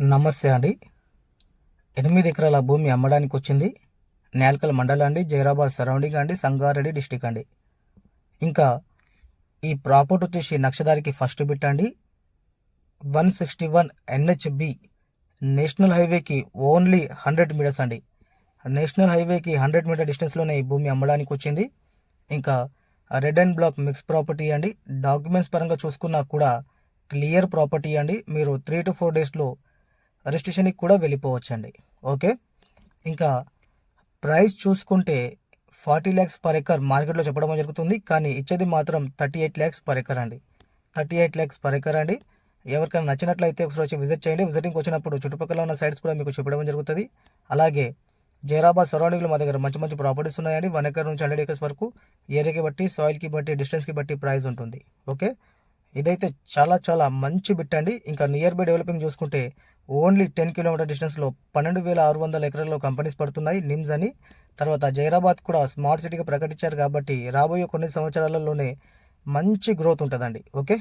నమస్తే అండి. ఎనిమిది ఎకరాల భూమి అమ్మడానికి వచ్చింది. నేల్కల్ మండలం అండి జైరాబాద్ సరౌండింగ్ అండి సంగారెడ్డి డిస్టిక్ అండి. ఇంకా ఈ ప్రాపర్టీ వచ్చేసి నక్షదారికి ఫస్ట్ బిట్ అండి. One sixty one NHB national హైవేకి ఓన్లీ హండ్రెడ్ మీటర్స్ అండి. నేషనల్ హైవేకి హండ్రెడ్ మీటర్ డిస్టెన్స్లోనే ఈ భూమి అమ్మడానికి వచ్చింది. ఇంకా red and black mix property అండి. డాక్యుమెంట్స్ పరంగా చూసుకున్నా కూడా క్లియర్ ప్రాపర్టీ అండి. మీరు త్రీ టు ఫోర్ డేస్లో రిజిస్ట్రేషన్కి కూడా వెళ్ళిపోవచ్చండి. ఓకే? ఇంకా ప్రైస్ చూసుకుంటే ఫార్టీ ల్యాక్స్ పర్ ఎకర్ మార్కెట్లో చెప్పడం జరుగుతుంది. కానీ ఇచ్చేది మాత్రం thirty eight lakhs per acre అండి. Thirty eight lakhs per acre అండి. ఎవరికైనా నచ్చినట్లయితే ఒకసారి వచ్చి విజిట్ చేయండి. విజిటింగ్కి వచ్చినప్పుడు చుట్టుపక్కల ఉన్న సైట్స్ కూడా మీకు చెప్పడం జరుగుతుంది. అలాగే జైరాబాద్ సరౌండింగ్లో మా దగ్గర మంచి మంచి ప్రాపర్టీస్ ఉన్నాయండి. వన్ ఎకర్ నుంచి హండ్రెడ్ ఎకర్స్ వరకు ఏరియాకి బట్టి సాయిల్కి బట్టి డిస్టెన్స్కి బట్టి ప్రైస్ ఉంటుంది. ఓకే? ఇదైతే చాలా చాలా మంచి బిట్ అండి. ఇంకా నియర్ బై డెవలపింగ్ చూసుకుంటే ఓన్లీ టెన్ కిలోమీటర్ డిస్టెన్స్లో పన్నెండు వేల ఆరు వందల ఎకరాల్లో కంపెనీస్ పడుతున్నాయి నిమ్స్ అని. తర్వాత జైరాబాద్ కూడా స్మార్ట్ సిటీగా ప్రకటించారు కాబట్టి రాబోయే కొన్ని సంవత్సరాలలోనే మంచి గ్రోత్ ఉంటుందండి. ఓకే